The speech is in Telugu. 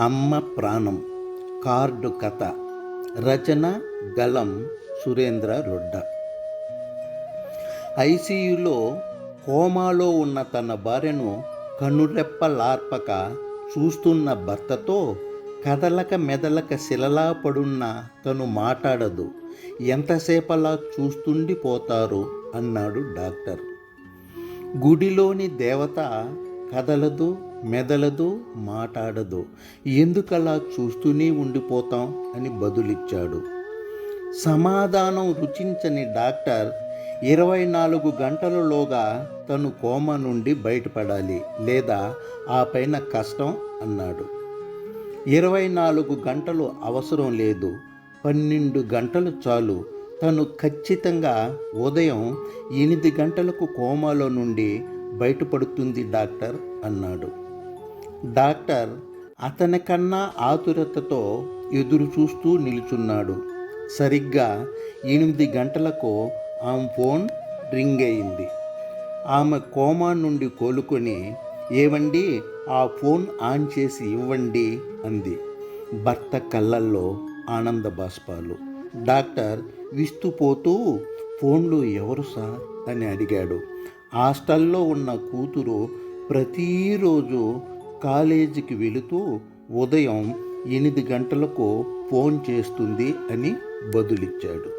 అమ్మ ప్రాణం కార్డు కథ రచన గలం సురేంద్ర రొడ్డ. ఐసీయూలో కోమాలో ఉన్న తన భార్యను కనురెప్పలార్పక చూస్తున్న భర్తతో కదలక మెదలక శిలలా పడున్న తను మాట్లాడదు. ఎంతసేపలా చూస్తుండిపోతారు? అన్నాడు డాక్టర్. గుడిలోని దేవత కదలదు మెదలదు మాట్లాడదు ఎందుకలా చూస్తూనే ఉండిపోతాం అని బదులిచ్చాడు. సమాధానం రుచించని డాక్టర్ ఇరవై నాలుగు గంటలలోగా తను కోమ నుండి బయటపడాలి లేదా ఆ పైన కష్టం అన్నాడు. ఇరవై నాలుగు గంటలు అవసరం లేదు. పన్నెండు గంటలు చాలు. తను ఖచ్చితంగా ఉదయం ఎనిమిది గంటలకు కోమాలో నుండి బయటపడుతుంది డాక్టర్ అన్నాడు. డాక్టర్ అతనికన్నా ఆతురతతో ఎదురు చూస్తూ నిలుచున్నాడు. సరిగ్గా ఎనిమిది గంటలకు ఆమె ఫోన్ రింగ్ అయింది. ఆమె కోమా నుండి కోలుకొని ఏవండి ఆ ఫోన్ ఆన్ చేసి ఇవ్వండి అంది. భర్త కళ్ళల్లో ఆనంద బాష్పాలు. డాక్టర్ విస్తుపోతూ ఫోన్లు ఎవరు సార్? అని అడిగాడు. హాస్టల్లో ఉన్న కూతురు ప్రతిరోజు కాలేజీకి వెళుతూ ఉదయం ఎనిమిది గంటలకు ఫోన్ చేస్తుంది అని బదులిచ్చాడు.